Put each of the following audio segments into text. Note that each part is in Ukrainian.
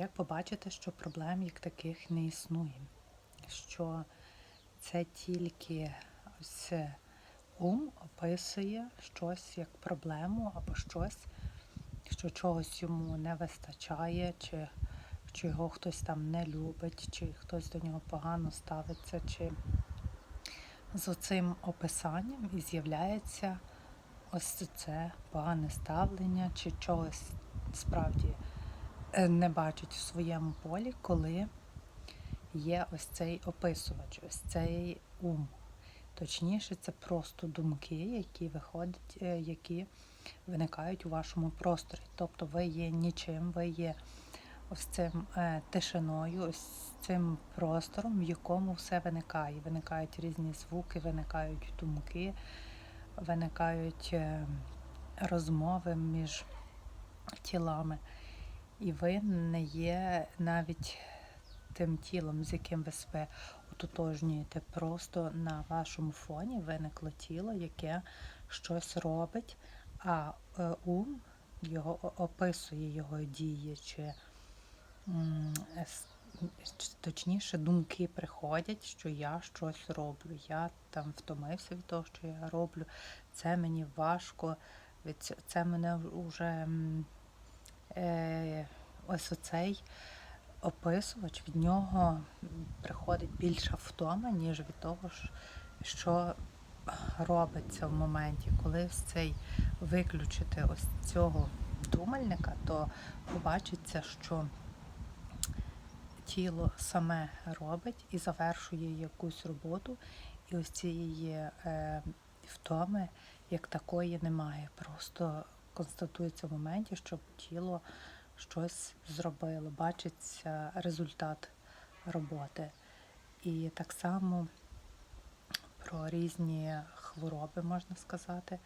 Як побачити, що проблем як таких не існує? Що це тільки ось ум описує щось як проблему або щось, що чогось йому не вистачає, чи, чи його хтось там не любить, чи хтось до нього погано ставиться, чи з оцим описанням і з'являється ось це погане ставлення, чи чогось справді е, не бачить в своєму полі, коли є ось цей описувач, ось цей ум. Точніше, це просто думки, які виходять, е, які виникають у вашому просторі. Тобто ви є нічим, ви є ось цим е, тишиною, ось цим простором, в якому все виникає. Виникають різні звуки, виникають думки, виникають е, розмови між тілами. І ви не є навіть тим тілом, з яким ви себе ототожнюєте. Просто на вашому фоні виникло тіло, яке щось робить, а е, ум його описує його дії, чи точніше думки приходять, що я щось роблю. Я там втомився від того, що я роблю. Це мені важко, це мене вже ось оцей описувач, від нього приходить більша втома, ніж від того, що робиться в моменті. Коли ось цей виключити ось цього думальника, то побачиться, що тіло саме робить і завершує якусь роботу, і ось цієї е, втоми як такої немає. Просто констатується в моменті, що тіло щось зробило, бачиться результат роботи. І так само про різні хвороби можна сказати,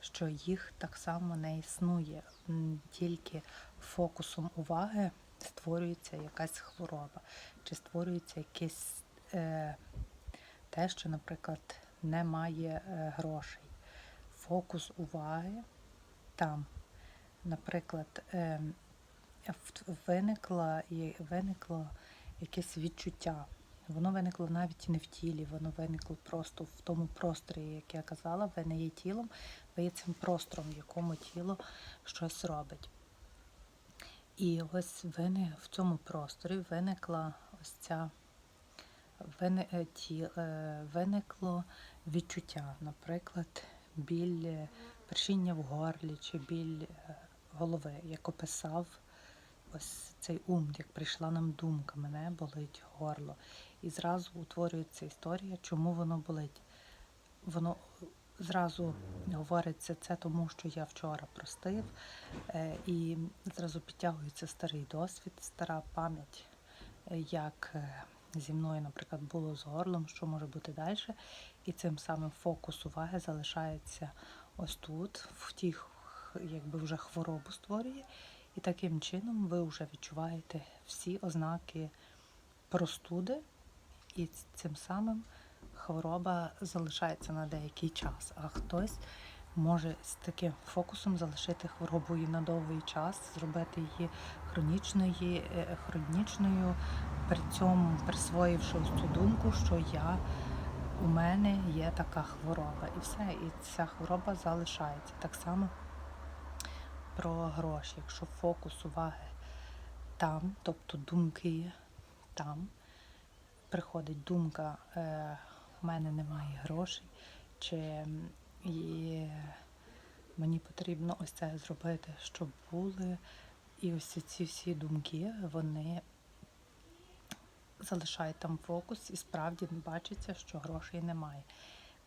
що їх так само не існує. Тільки фокусом уваги створюється якась хвороба, чи створюється якесь е, те, що, наприклад, немає е, грошей. Фокус уваги там, наприклад, е, в- виникла, і- виникло якесь відчуття. Воно виникло навіть не в тілі, воно виникло просто в тому просторі, як я казала, ви не є тілом, ви є цим простором, в якому тіло щось робить. І ось вини в цьому просторі виникла ось ця е, е, виникло відчуття, наприклад, біль е, першіння в горлі чи біль е, голови, як описав ось цей ум, як прийшла нам думка, мене болить горло. І зразу утворюється історія, чому воно болить. Воно зразу говориться це тому, що я вчора простив, е, і зразу підтягується старий досвід, стара пам'ять, е, як зі мною, наприклад, було з горлом, що може бути далі. І цим самим фокус уваги залишається ось тут, в тій якби вже хворобу створює. І таким чином ви вже відчуваєте всі ознаки простуди, і цим самим хвороба залишається на деякий час, а хтось може з таким фокусом залишити хворобу і на довгий час, зробити її хронічною, е, хронічною, при цьому присвоївши ось цю думку, що я у мене є така хвороба, і все, і ця хвороба залишається. Так само про гроші. Якщо фокус уваги там, тобто думки там, приходить думка, е, в мене немає грошей, чи і мені потрібно ось це зробити, щоб були. І ось ці всі думки, вони залишають там фокус і справді бачиться, що грошей немає.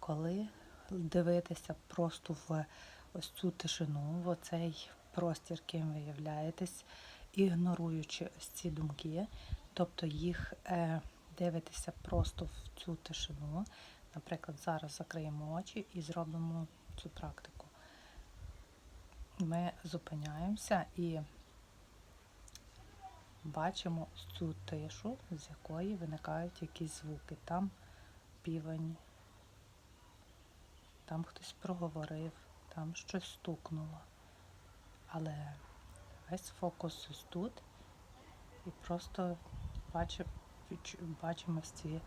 Коли дивитися просто в ось цю тишину, в оцей простір, ким ви являєтесь, ігноруючи ось ці думки, тобто їх е, дивитися просто в цю тишину. Наприклад, зараз закриємо очі і зробимо цю практику. Ми зупиняємося і бачимо цю тишу, з якої виникають якісь звуки. Там півень, там хтось проговорив, там щось стукнуло. Але весь фокус ось тут, І просто бачимо, бачимо ці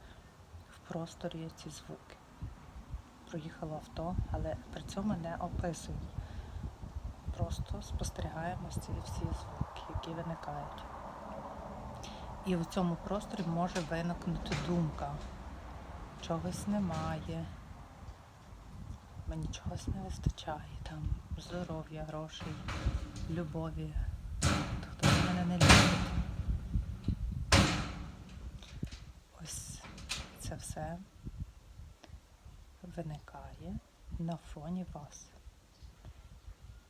в просторі ці звуки. Проїхало авто, але при цьому не описуємо. Просто спостерігаємо ці всі звуки, які виникають. І в цьому просторі може виникнути думка. Чогось немає, мені чогось не вистачає, там здоров'я, грошей, любові. Хтось мене не любить. Ось це все виникає на фоні вас.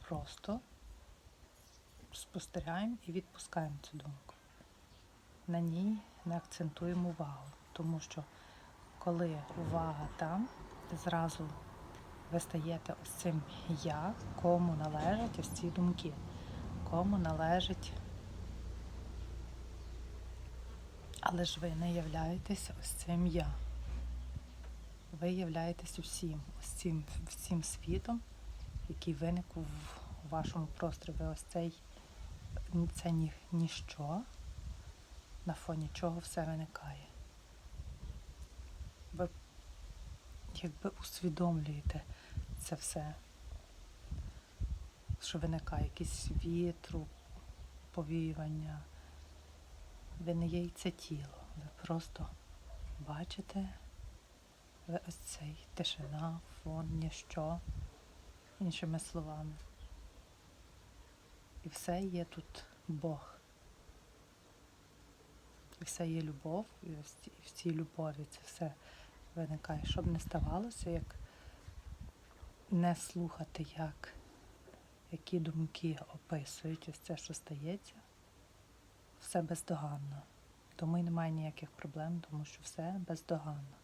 Просто спостерігаємо і відпускаємо цю думку. На ній не акцентуємо увагу, тому що коли увага там, зразу ви стаєте ось цим я, кому належать ось ці думки, кому належить. Але ж ви не являєтесь ось цим я. Ви являєтесь усім, цим всім світом, який виник у вашому просторі. Ви ось цей це ні, ніщо, на фоні чого все виникає. Ви якби усвідомлюєте це все, що виникає якийсь вітру, повіювання. Ви не є це тіло. Ви просто бачите ви ось цей тишина, фон, ніщо, іншими словами. І все є тут Бог. І все є любов, і в цій любові це все виникає. Щоб не ставалося, як не слухати, як які думки описують ось це, що стається, все бездоганно. Тому й немає ніяких проблем, тому що все бездоганно.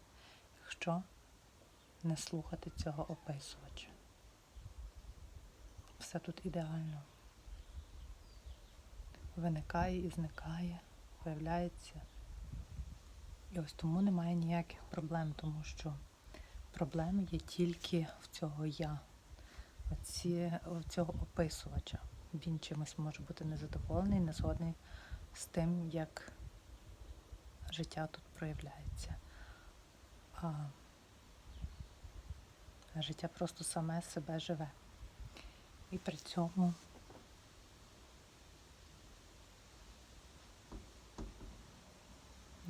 Якщо не слухати цього описувача. Все тут ідеально. Виникає і зникає, виявляється. І ось тому немає ніяких проблем, тому що проблеми є тільки в цього я, оці, цього описувача. Він чимось може бути незадоволений, не згодний з тим, як життя тут проявляється. А життя просто саме себе живе. І при цьому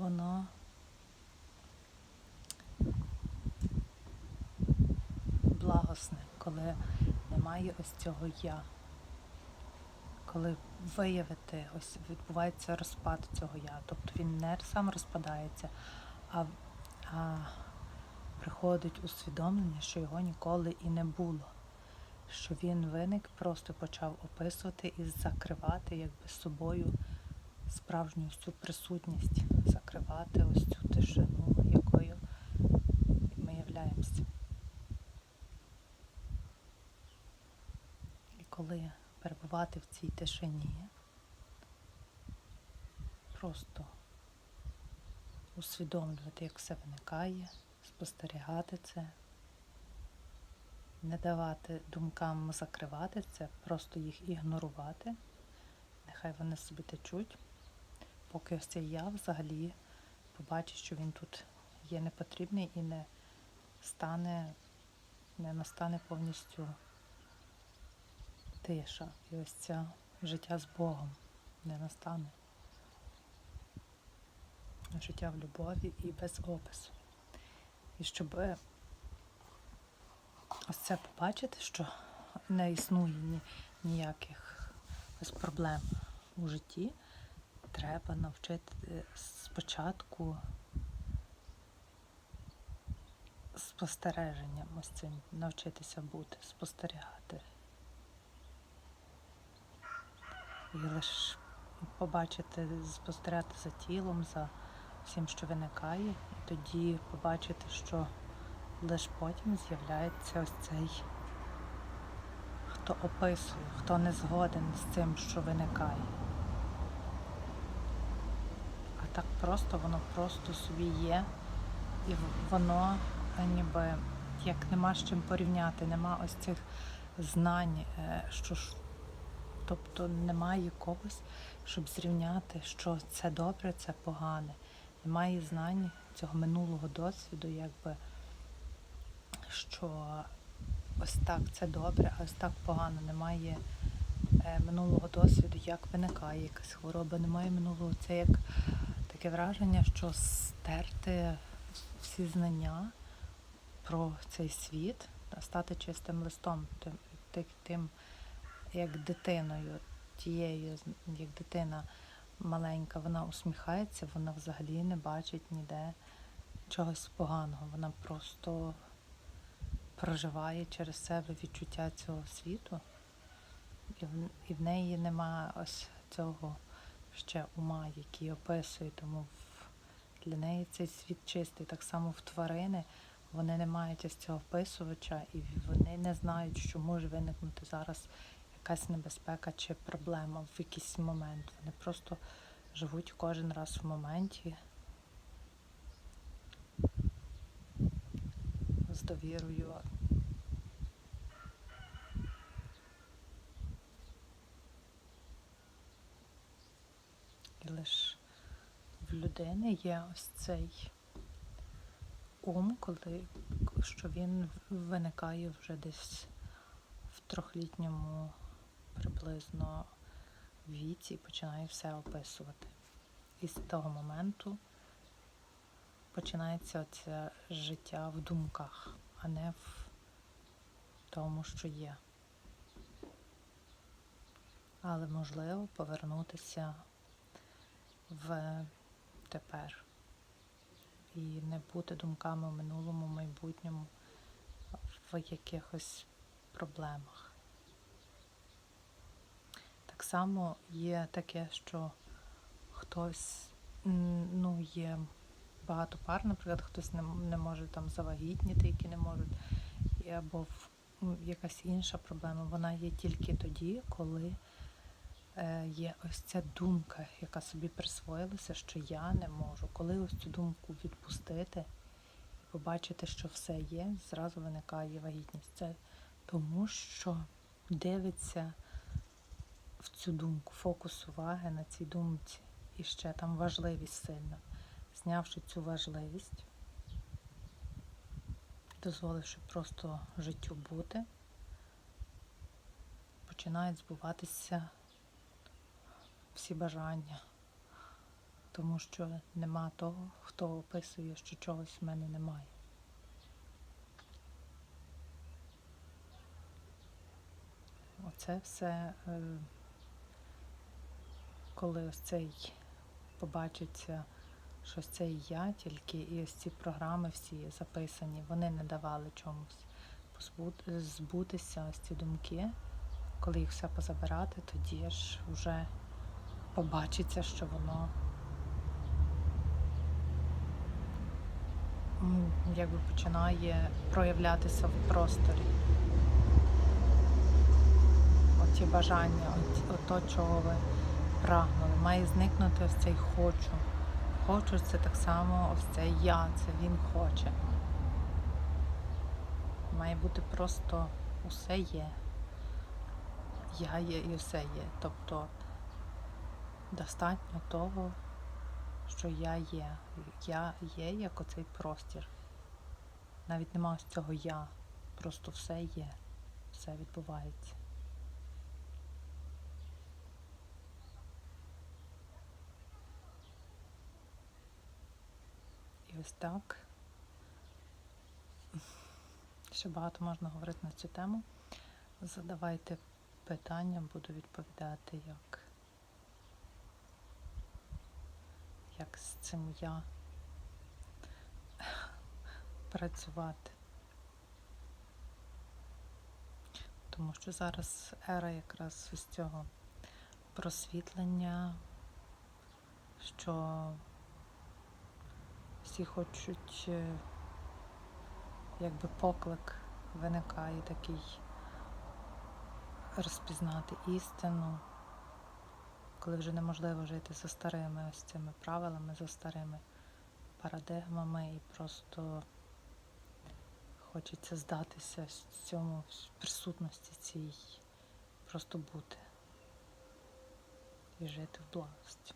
воно благосне, коли немає ось цього я. Коли виявити, ось відбувається розпад цього я. Тобто він не сам розпадається, а, а приходить усвідомлення, що його ніколи і не було. Що він виник, просто почав описувати і закривати якби собою справжню цю присутність, закривати ось цю тишину, якою ми являємося. І коли перебувати в цій тишині, просто усвідомлювати, як все виникає, спостерігати це, не давати думкам закривати це, просто їх ігнорувати. Нехай вони собі течуть, поки ось цей я взагалі побачить, що він тут є непотрібний і не стане, не настане повністю тиша. І ось це життя з Богом не настане. Життя в любові і без опису. І щоб ось це побачити, що не існує ні, ніяких проблем у житті, треба навчити е, спочатку спостереженням ось цим навчитися бути, спостерігати. І лише побачити, спостерігати за тілом, за всім, що виникає, і тоді побачити, що лише потім з'являється ось цей, хто описує, хто не згоден з цим, що виникає. Так просто воно просто собі є, і воно е, ніби як нема з чим порівняти, нема ось цих знань, е, що ж Тобто немає когось, щоб зрівняти, що це добре, це погане. Немає знань цього минулого досвіду, якби що ось так це добре, а ось так погано. Немає е, минулого досвіду, як виникає якась хвороба, немає минулого. Це як таке враження, що стерти всі знання про цей світ та стати чистим листом, тим, тим як дитиною, тією, як дитина маленька, вона усміхається, вона взагалі не бачить ніде чогось поганого. Вона просто проживає через себе відчуття цього світу, і в, і в неї нема ось цього ще ума, який описує, тому для неї цей світ чистий. Так само в тварини вони не мають ось цього описувача, і вони не знають, що може виникнути зараз якась небезпека чи проблема в якийсь момент. Вони просто живуть кожен раз в моменті з довірою. І лише в людини є ось цей ум, коли що він виникає вже десь в трьохлітньому приблизно віці і починає все описувати. І з того моменту починається це життя в думках, а не в тому, що є. Але можливо повернутися в тепер і не бути думками в минулому, майбутньому, в якихось проблемах. Так само є таке, що хтось, ну, є багато пар, наприклад, хтось не, не може там завагітніти, які не можуть, або в, якась інша проблема. Вона є тільки тоді, коли є ось ця думка, яка собі присвоїлася, що я не можу. Коли ось цю думку відпустити і побачити, що все є, зразу виникає вагітність. Це тому, що дивиться в цю думку, фокус уваги на цій думці. І ще там важливість сильна. Знявши цю важливість, дозволивши просто життю бути, починають збуватися всі бажання. Тому що нема того, хто описує, що чогось в мене немає. Оце все, е, коли ось цей побачиться, що це і я тільки, і ось ці програми всі записані, вони не давали чомусь збутися, ось ці думки. Коли їх все позабирати, тоді ж вже побачиться, що воно якби починає проявлятися в просторі. Оті бажання, от, ото, чого ви прагнули. Має зникнути ось цей хочу. Хочу це так само ось це я, це він хоче. Має бути просто усе є. Я є і все є. Тобто достатньо того, що я є. Я є як оцей простір. Навіть нема ось цього я. Просто все є. Все відбувається. І ось так. Ще багато можна говорити на цю тему. Задавайте питання, буду відповідати, як, як з цим я працювати. Тому що зараз ера якраз із цього просвітлення, що всі хочуть, е, якби поклик виникає такий розпізнати істину, коли вже неможливо жити за старими ось цими правилами, за старими парадигмами і просто хочеться здатися в цьому в присутності цій, просто бути. і жити в благості.